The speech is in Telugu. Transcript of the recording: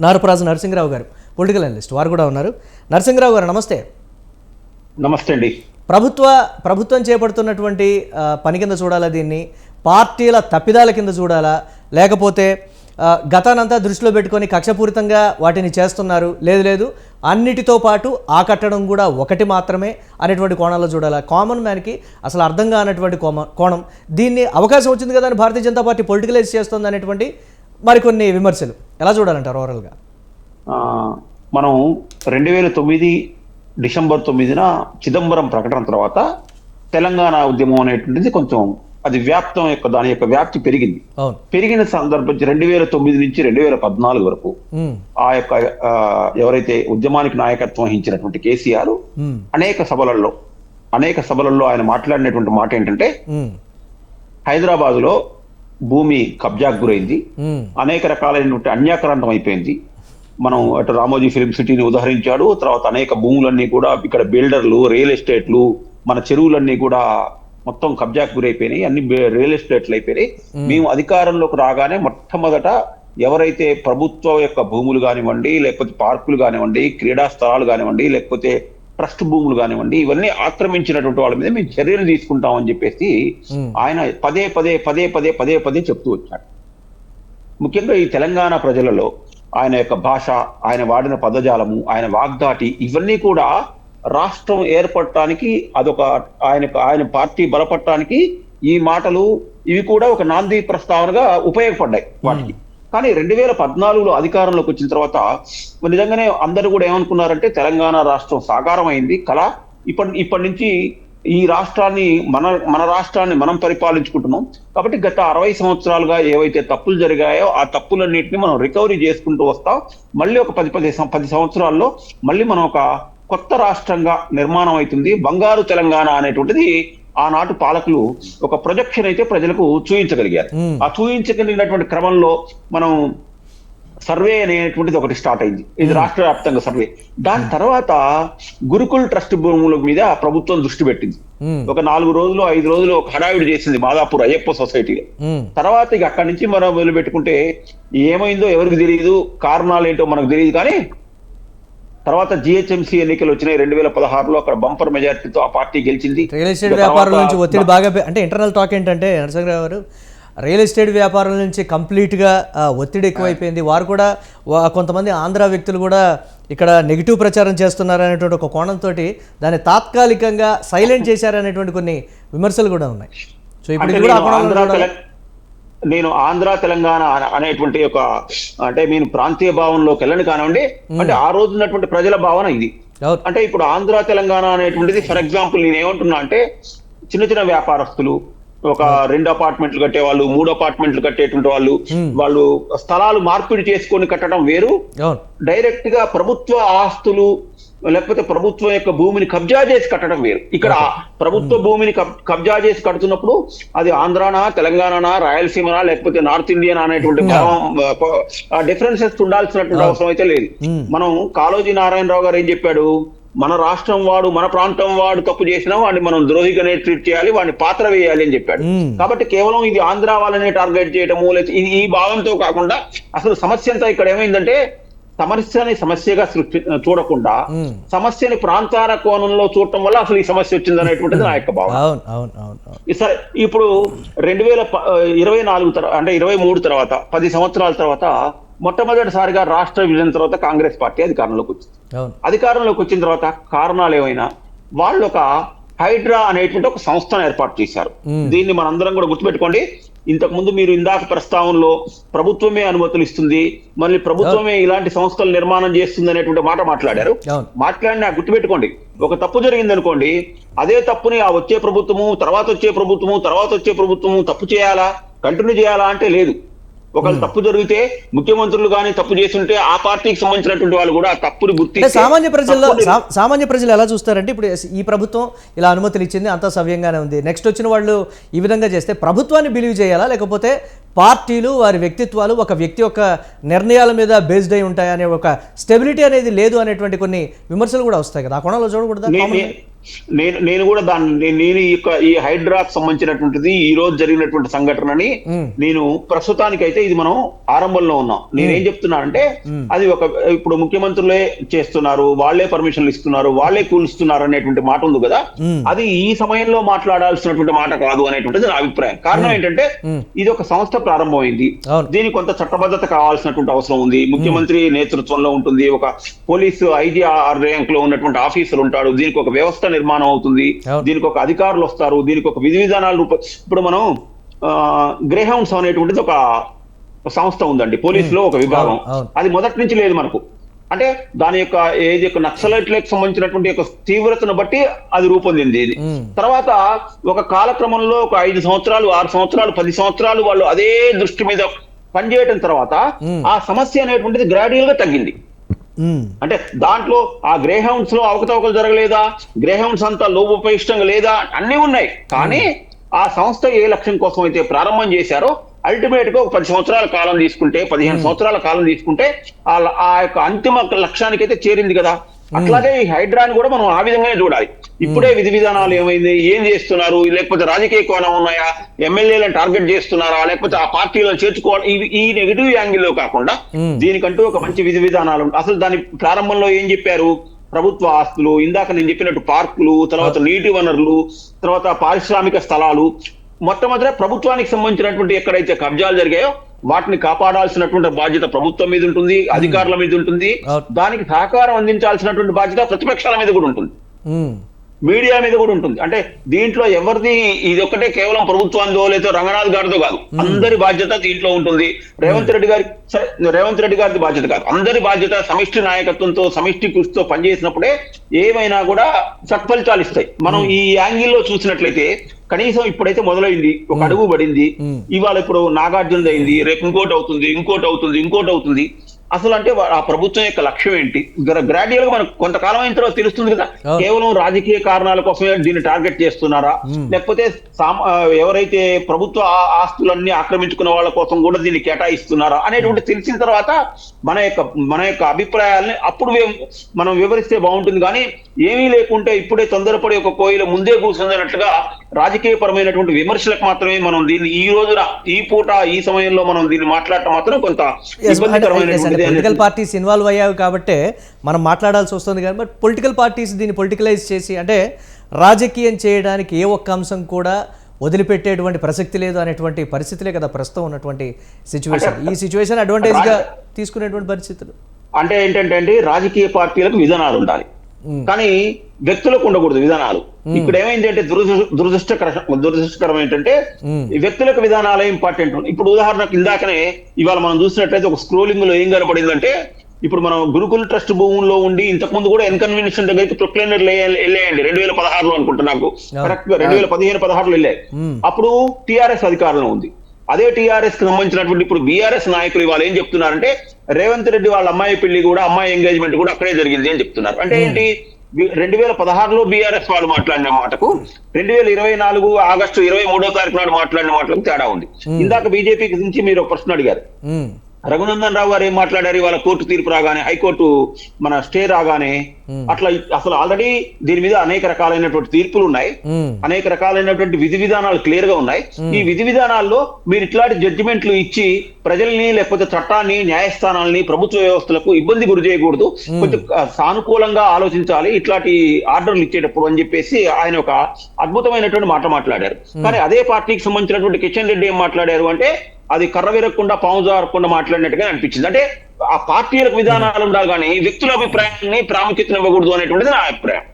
నారపరాజు నరసింహరావు గారు పొలిటికల్ అనలిస్ట్ వారు కూడా ఉన్నారు. నరసింహరావు గారు నమస్తే. నమస్తే అండి. ప్రభుత్వ ప్రభుత్వం చేపడుతున్నటువంటి ఆ, పని కింద చూడాలా దీన్ని? పార్టీల తప్పిదాల కింద చూడాలా? లేకపోతే ఆ, గతానంతా దృష్టిలో పెట్టుకొని కక్షపూరితంగా వాటిని చేస్తున్నారు. లేదు లేదు. అన్నిటితో పాటు ఆకట్టడం కూడా ఒకటి మాత్రమే అనేటువంటి కోణంలో చూడాలా? కామన్ మ్యాన్కి అసలు అర్థం కానటువంటి కోమ కోణం. దీన్ని అవకాశం వచ్చింది కదా అని భారతీయ జనతా పార్టీ పొలిటికలైజ్ చేస్తుంది అనేటువంటి మరికొన్ని విమర్శలు. ఎలా చూడాలంటారు ఓవరాల్గా? మనం రెండు వేల తొమ్మిది డిసెంబర్ తొమ్మిదిన చిదంబరం ప్రకటన తర్వాత తెలంగాణ ఉద్యమం అనేటువంటిది కొంచెం అది వ్యాప్తం యొక్క దాని యొక్క వ్యాప్తి పెరిగింది. పెరిగిన సందర్భం రెండు వేల తొమ్మిది నుంచి రెండు వేల పద్నాలుగు వరకు ఆ యొక్క ఎవరైతే ఉద్యమానికి నాయకత్వం వహించినటువంటి కేసీఆర్ అనేక సభలలో అనేక సభలలో ఆయన మాట్లాడినటువంటి మాట ఏంటంటే హైదరాబాద్లో భూమి కబ్జాకు గురైంది. అనేక రకాలైనటువంటి అన్యాక్రాంతం అయిపోయింది. మనం అటు రామోజీ ఫిలిం సిటీని ఉదహరించాడు. తర్వాత అనేక భూములన్నీ కూడా ఇక్కడ బిల్డర్లు రియల్ ఎస్టేట్లు మన చెరువులన్నీ కూడా మొత్తం కబ్జాకు గురైపోయినాయి. అన్ని రియల్ ఎస్టేట్లు అయిపోయినాయి. మేము అధికారంలోకి రాగానే మొట్టమొదట ఎవరైతే ప్రభుత్వ యొక్క భూములు కానివ్వండి లేకపోతే పార్కులు కానివ్వండి క్రీడా స్థలాలు కానివ్వండి లేకపోతే ట్రస్ట్ భూములు కానివ్వండి ఇవన్నీ ఆక్రమించినటువంటి వాళ్ళ మీద మేము చర్యలు తీసుకుంటామని చెప్పేసి ఆయన పదే పదే పదే పదే పదే పదే చెప్తూ వచ్చాడు ముఖ్యంగా ఈ తెలంగాణ ప్రజలలో ఆయన యొక్క భాష ఆయన వాడిన పదజాలము ఆయన వాగ్దాటి ఇవన్నీ కూడా రాష్ట్రం ఏర్పడటానికి అదొక ఆయన ఆయన పార్టీ బలపడటానికి ఈ మాటలు ఇవి కూడా ఒక నాంది ప్రస్తావనగా ఉపయోగపడ్డాయి వాటికి. కానీ రెండు వేల పద్నాలుగులో అధికారంలోకి వచ్చిన తర్వాత నిజంగానే అందరూ కూడా ఏమనుకున్నారంటే తెలంగాణ రాష్ట్రం సాకారం అయింది కళ ఇప్పటి ఇప్పటి నుంచి ఈ రాష్ట్రాన్ని మన మన రాష్ట్రాన్ని మనం పరిపాలించుకుంటున్నాం. కాబట్టి గత అరవై సంవత్సరాలుగా ఏవైతే తప్పులు జరిగాయో ఆ తప్పులన్నింటినీ మనం రికవరీ చేసుకుంటూ వస్తాం. మళ్ళీ ఒక పది పది పది సంవత్సరాల్లో మళ్ళీ మనం ఒక కొత్త రాష్ట్రంగా నిర్మాణం అవుతుంది. బంగారు తెలంగాణ అనేటువంటిది ఆనాటి పాలకులు ఒక ప్రొజెక్షన్ అయితే ప్రజలకు చూపించగలిగారు మ్మ్. ఆ చూపించగలిగినటువంటి క్రమంలో మనం సర్వే అనేటువంటిది ఒకటి స్టార్ట్ అయింది. ఇది రాష్ట్ర వ్యాప్తంగా సర్వే దాని తర్వాత గురుకుల్ ట్రస్ట్ భూముల మీద ప్రభుత్వం దృష్టి పెట్టింది. ఒక నాలుగు రోజులు ఐదు రోజులు ఒక హడావిడి చేసింది మాదాపూర్ అయ్యప్ప సొసైటీలో తర్వాత ఇక అక్కడి నుంచి మనం మొదలు పెట్టుకుంటే ఏమైందో ఎవరికి తెలియదు కారణాలు ఏంటో మనకు తెలియదు కానీ తర్వాత జిహెచ్ఎంసీ ఎన్నికలు వచ్చినాయి. రెండు వేల పదహారులో అక్కడ బంపర్ మెజారిటీతో ఆ పార్టీ గెలిచింది. రియల్ ఎస్టేట్ వ్యాపారం నుంచి ఒత్తిడి బాగా అంటే ఇంటర్నల్ టాక్ ఏంటంటే నరసింహరావు గారు రియల్ ఎస్టేట్ వ్యాపారం నుంచి కంప్లీట్గా ఒత్తిడి ఎక్కువైపోయింది. వారు కూడా కొంతమంది ఆంధ్ర వ్యక్తులు కూడా ఇక్కడ నెగిటివ్ ప్రచారం చేస్తున్నారు అనేటువంటి ఒక కోణంతో దాన్ని తాత్కాలికంగా సైలెంట్ చేశారనేటువంటి కొన్ని విమర్శలు కూడా ఉన్నాయి. సో ఇప్పుడు కూడా నేను ఆంధ్ర తెలంగాణ అన- అనేటువంటి ఒక అంటే నేను ప్రాంతీయ భావనలోకి వెళ్ళను కానివ్వండి అంటే ఆ రోజు ఉన్నటువంటి ప్రజల భావన ఇది. అంటే ఇప్పుడు ఆంధ్ర తెలంగాణ అనేటువంటిది ఫర్ ఎగ్జాంపుల్ నేను ఏమంటున్నా అంటే చిన్న చిన్న వ్యాపారస్తులు ఒక రెండు అపార్ట్మెంట్లు కట్టే వాళ్ళు మూడు అపార్ట్మెంట్లు కట్టేటువంటి వాళ్ళు వాళ్ళు స్థలాలు మార్పిడి చేసుకొని కట్టడం వేరు. డైరెక్ట్గా ప్రభుత్వ ఆస్తులు లేకపోతే ప్రభుత్వం యొక్క భూమిని కబ్జా చేసి కట్టడం వేరు. ఇక్కడ ప్రభుత్వ భూమిని కబ్- కబ్జా చేసి కడుతున్నప్పుడు అది ఆంధ్రానా తెలంగాణనా రాయలసీమనా లేకపోతే నార్త్ ఇండియన్ అనేటువంటి డిఫరెన్సెస్ ఉండాల్సినటువంటి అవసరం అయితే లేదు. మనం కాళోజీ నారాయణరావు గారు ఏం చెప్పాడు? మన రాష్ట్రం వాడు మన ప్రాంతం వాడు తప్పు చేసినా వాడిని మనం ద్రోహిగానే ట్రీట్ చేయాలి వాడిని పాత్ర వేయాలి అని చెప్పాడు. కాబట్టి కేవలం ఇది ఆంధ్ర వాళ్ళనే టార్గెట్ చేయడము లేదా ఈ భావంతో కాకుండా అసలు సమస్య అంతా ఇక్కడ ఏమైందంటే సమస్యని సమస్యగా సృష్టి చూడకుండా. సమస్యని ప్రాంతాల కోణంలో చూడటం వల్ల అసలు ఈ సమస్య వచ్చింది అనేటువంటిది నా యొక్క భావన. సరే ఇప్పుడు రెండు వేల ఇరవై నాలుగు తర్వాత అంటే ఇరవై మూడు తర్వాత పది సంవత్సరాల తర్వాత మొట్టమొదటిసారిగా రాష్ట్ర విభజన తర్వాత కాంగ్రెస్ పార్టీ అధికారంలోకి వచ్చింది. అధికారంలోకి వచ్చిన తర్వాత కారణాలు ఏమైనా వాళ్ళు ఒక హైడ్రా అనేటువంటి ఒక సంస్థను ఏర్పాటు చేశారు. దీన్ని మనందరం కూడా గుర్తుపెట్టుకోండి. ఇంతకు ముందు మీరు ఇందాక ప్రస్తావనలో ప్రభుత్వమే అనుమతులు ఇస్తుంది మళ్ళీ ప్రభుత్వమే ఇలాంటి సంస్థలు నిర్మాణం చేస్తుంది అనేటువంటి మాట మాట్లాడారు. మాట్లాడినా గుర్తుపెట్టుకోండి ఒక తప్పు జరిగింది అనుకోండి అదే తప్పుని ఆ వచ్చే ప్రభుత్వము తర్వాత వచ్చే ప్రభుత్వము తర్వాత వచ్చే ప్రభుత్వము తప్పు చేయాలా కంటిన్యూ చేయాలా అంటే లేదు. ఒకవేళ తప్పు జరిగితే ముఖ్యమంత్రులు కానీ తప్పు చేస్తుంటే ఆ పార్టీకి సంబంధించినటువంటి వాళ్ళు కూడా ఆ తప్పుని అంటే గుర్తించి సామాన్య ప్రజల్లో సామాన్య ప్రజలు ఎలా చూస్తారంటే ఇప్పుడు ఈ ప్రభుత్వం ఇలా అనుమతులు ఇచ్చింది అంతా సవ్యంగానే ఉంది. నెక్స్ట్ వచ్చిన వాళ్ళు ఈ విధంగా చేస్తే ప్రభుత్వాన్ని బిలీవ్ చేయాలా? లేకపోతే పార్టీలు వారి వ్యక్తిత్వాలు ఒక వ్యక్తి యొక్క నిర్ణయాల మీద బేస్డ్ అయి ఉంటాయి? అనే ఒక స్టెబిలిటీ అనేది లేదు అనేటువంటి కొన్ని విమర్శలు కూడా వస్తాయి కదా. ఆ కోణంలో చూడకూడదా? నేను నేను కూడా దాన్ని నేను- ఈ యొక్క ఈ హైడ్రాకు సంబంధించినటువంటిది ఈ రోజు జరిగినటువంటి సంఘటనని. నేను ప్రస్తుతానికి అయితే ఇది మనం ఆరంభంలో ఉన్నాం. నేనేం చెప్తున్నానంటే. అది ఒక ఇప్పుడు ముఖ్యమంత్రులే చేస్తున్నారు వాళ్ళే పర్మిషన్లు ఇస్తున్నారు వాళ్ళే కూలుస్తున్నారు అనేటువంటి మాట ఉంది కదా. అది ఈ సమయంలో మాట్లాడాల్సినటువంటి మాట కాదు అనేటువంటిది నా అభిప్రాయం. కారణం ఏంటంటే. ఇది ఒక సంస్థ ప్రారంభమైంది. దీనికి కొంత చట్టబద్ధత కావాల్సినటువంటి అవసరం ఉంది. ముఖ్యమంత్రి నేతృత్వంలో ఉంటుంది ఒక పోలీసు ఐజీ ర్యాంక్లో ఉన్నటువంటి ఆఫీసర్ ఉంటాడు దీనికి ఒక వ్యవస్థ నిర్మాణం అవుతుంది. దీనికి ఒక అధికారులు వస్తారు దీనికి ఒక విధి విధానాలు రూప ఇప్పుడు మనం గ్రేహౌండ్స్ అనేటువంటిది ఒక సంస్థ ఉందండి పోలీసులో ఒక విభాగం. అది మొదటి నుంచి లేదు మనకు అంటే దాని యొక్క ఏది యొక్క నక్సలైట్లకు సంబంధించినటువంటి యొక్క తీవ్రతను బట్టి అది రూపొందింది ఇది. తర్వాత ఒక కాలక్రమంలో ఒక ఐదు సంవత్సరాలు ఆరు సంవత్సరాలు పది సంవత్సరాలు వాళ్ళు అదే దృష్టి మీద పనిచేయటం తర్వాత. ఆ సమస్య అనేటువంటిది గ్రాడ్యువల్గా తగ్గింది. అంటే దాంట్లో ఆ గ్రే హౌండ్స్లో అవకతవకలు జరగలేదా? గ్రే హౌండ్స్ అంతా లోపోపయిష్టంగా లేదా? అన్ని ఉన్నాయి. కానీ ఆ సంస్థ ఏ లక్ష్యం కోసం అయితే ప్రారంభం చేశారో అల్టిమేట్గా ఒక పది సంవత్సరాల కాలం తీసుకుంటే పదిహేను సంవత్సరాల కాలం తీసుకుంటే ఆ యొక్క అంతిమ లక్ష్యానికి అయితే చేరింది కదా. అట్లాగే ఈ హైడ్రాని కూడా మనం ఆ విధంగానే చూడాలి. ఇప్పుడే విధి విధానాలు ఏమైంది? ఏం చేస్తున్నారు? లేకపోతే రాజకీయ కోణం ఉన్నాయా? ఎమ్మెల్యేలను టార్గెట్ చేస్తున్నారా? లేకపోతే ఆ పార్టీలను చేర్చుకోవాలి? ఈ నెగిటివ్ యాంగిల్లో కాకుండా. దీనికంటూ ఒక మంచి విధి విధానాలు. అసలు దాని ప్రారంభంలో ఏం చెప్పారు? ప్రభుత్వ ఆస్తులు ఇందాక నేను చెప్పినట్టు పార్కులు తర్వాత నీటి వనరులు తర్వాత పారిశ్రామిక స్థలాలు మొట్టమొదట ప్రభుత్వానికి సంబంధించినటువంటి ఎక్కడైతే కబ్జాలు జరిగాయో వాటిని కాపాడాల్సినటువంటి బాధ్యత ప్రభుత్వం మీద ఉంటుంది అధికారుల మీద ఉంటుంది. దానికి సహకారం అందించాల్సినటువంటి బాధ్యత ప్రతిపక్షాల మీద కూడా ఉంటుంది. మీడియా మీద కూడా ఉంటుంది. అంటే దీంట్లో ఎవరిది ఇది ఒక్కటే కేవలం ప్రభుత్వాందో లేదా రంగనాథ్ గారితో కాదు. అందరి బాధ్యత దీంట్లో ఉంటుంది. రేవంత్ రెడ్డి గారి సరే రేవంత్ రెడ్డి గారిది బాధ్యత కాదు. అందరి బాధ్యత సమిష్టి నాయకత్వంతో సమిష్టి కృషితో పనిచేసినప్పుడే ఏమైనా కూడా సత్ఫలితాలు ఇస్తాయి. మనం ఈ యాంగిల్లో చూసినట్లయితే కనీసం ఇప్పుడైతే మొదలైంది. ఒక అడుగు పడింది. ఇవాళ ఇప్పుడు నాగార్జున అయింది రేపు ఇంకోటి అవుతుంది ఇంకోటి అవుతుంది ఇంకోటి అవుతుంది. అసలు అంటే ఆ ప్రభుత్వం యొక్క లక్ష్యం ఏంటి? గ్రాడ్యువల్గా మనకు కొంతకాలం అయిన తర్వాత తెలుస్తుంది కదా. కేవలం రాజకీయ కారణాల కోసమే దీన్ని టార్గెట్ చేస్తున్నారా. లేకపోతే ఎవరైతే ప్రభుత్వ ఆ- ఆస్తులన్నీ ఆక్రమించుకున్న వాళ్ళ కోసం కూడా దీన్ని కేటాయిస్తున్నారా? అనేటువంటి తెలిసిన తర్వాత మన యొక్క మన యొక్క అభిప్రాయాల్ని అప్పుడు మనం వివరిస్తే బాగుంటుంది. కానీ ఏమీ లేకుంటే ఇప్పుడే తొందరపడి ఒక కోయిల ముందే కూర్చుందన్నట్లుగా రాజకీయ పరమైనటువంటి విమర్శలకు మాత్రమే మనం దీన్ని ఈ రోజున ఈ పూట ఈ సమయంలో మనం దీన్ని మాట్లాడటం మాత్రం కొంత ఇబ్బందికరమైనటువంటిది పొలిటికల్ పార్టీస్ ఇన్వాల్వ్ అయ్యాయి కాబట్టి మనం మాట్లాడాల్సి వస్తుంది కానీ బట్ పొలిటికల్ పార్టీస్ దీన్ని పొలిటికలైజ్ చేసి అంటే రాజకీయం చేయడానికి ఏ ఒక్క అంశం కూడా వదిలిపెట్టేటువంటి ప్రసక్తి లేదు అనేటువంటి పరిస్థితులే కదా ప్రస్తుతం ఉన్నటువంటి సిచ్యువేషన్ ఈ సిచ్యువేషన్ అడ్వాంటేజ్గా తీసుకునేటువంటి పరిస్థితులు అంటే ఏంటంటే అండి రాజకీయ పార్టీలకు విధానాలు ఉండాలి. కానీ వ్యక్తులకు ఉండకూడదు విధానాలు. ఇక్కడ ఏమైంది అంటే దురదృ- దురదృష్టకర దురదృష్టకరం ఏంటంటే వ్యక్తులకు విధానాలే ఇంపార్టెంట్. ఇప్పుడు ఉదాహరణకు ఇందాకనే ఇవాళ మనం చూసినట్లయితే ఒక స్క్రోలింగ్లో ఏం కనపడిందంటే ఇప్పుడు మనం గురుకుల్ ట్రస్ట్ భూముల్లో ఉండి ఇంతకు ముందు కూడా ఎన్కన్వెన్షన్ దగ్గరికి ప్రొక్లైనర్ వెళ్ళాయండి. రెండు వేల పదహారులో అనుకుంటా నాకు. కరెక్ట్గా రెండు వేల పదిహేను పదహారులో వెళ్ళాయి. అప్పుడు టిఆర్ఎస్ అధికారంలో ఉంది. అదే టిఆర్ఎస్కి సంబంధించినటువంటి ఇప్పుడు బీఆర్ఎస్ నాయకులు ఇవాళ ఏం చెప్తున్నారంటే రేవంత్ రెడ్డి వాళ్ళ అమ్మాయి పెళ్ళి కూడా అమ్మాయి ఎంగేజ్మెంట్ కూడా అక్కడే జరిగింది అని చెప్తున్నారు. అంటే ఏంటి? రెండు వేల పదహారులో బీఆర్ఎస్ వాళ్ళు మాట్లాడిన మాటకు రెండు వేల ఇరవై నాలుగు ఆగస్టు ఇరవై మూడో తారీఖు నాడు మాట్లాడిన మాటలకు తేడా ఉంది. ఇందాక బీజేపీకి నుంచి మీరు ఒక ప్రశ్న అడిగారు. రఘునందన్ రావు గారు ఏం మాట్లాడారు? ఇవాళ కోర్టు తీర్పు రాగానే హైకోర్టు మన స్టే రాగానే. అట్లా అసలు ఆల్రెడీ దీని మీద అనేక రకాలైనటువంటి తీర్పులు ఉన్నాయి. అనేక రకాలైనటువంటి విధి విధానాలు క్లియర్గా ఉన్నాయి. ఈ విధి విధానాల్లో మీరు ఇట్లాంటి జడ్జిమెంట్లు ఇచ్చి ప్రజల్ని లేకపోతే చట్టాన్ని న్యాయస్థానాల్ని ప్రభుత్వ వ్యవస్థలకు ఇబ్బంది గురి చేయకూడదు. కొంచెం సానుకూలంగా ఆలోచించాలి. ఇట్లాంటి ఆర్డర్లు ఇచ్చేటప్పుడు అని చెప్పేసి ఆయన ఒక అద్భుతమైనటువంటి మాట మాట్లాడారు. కానీ అదే పార్టీకి సంబంధించినటువంటి కిషన్ రెడ్డి ఏం మాట్లాడారు అంటే అది కర్ర విరగకుండా పాము జారకుండా మాట్లాడినట్టుగా అనిపించింది. అంటే ఆ పార్టీలకు విధానాలు ఉండాలి కానీ వ్యక్తుల అభిప్రాయాన్ని ప్రాముఖ్యత ఇవ్వకూడదు అనేటువంటిది నా అభిప్రాయం.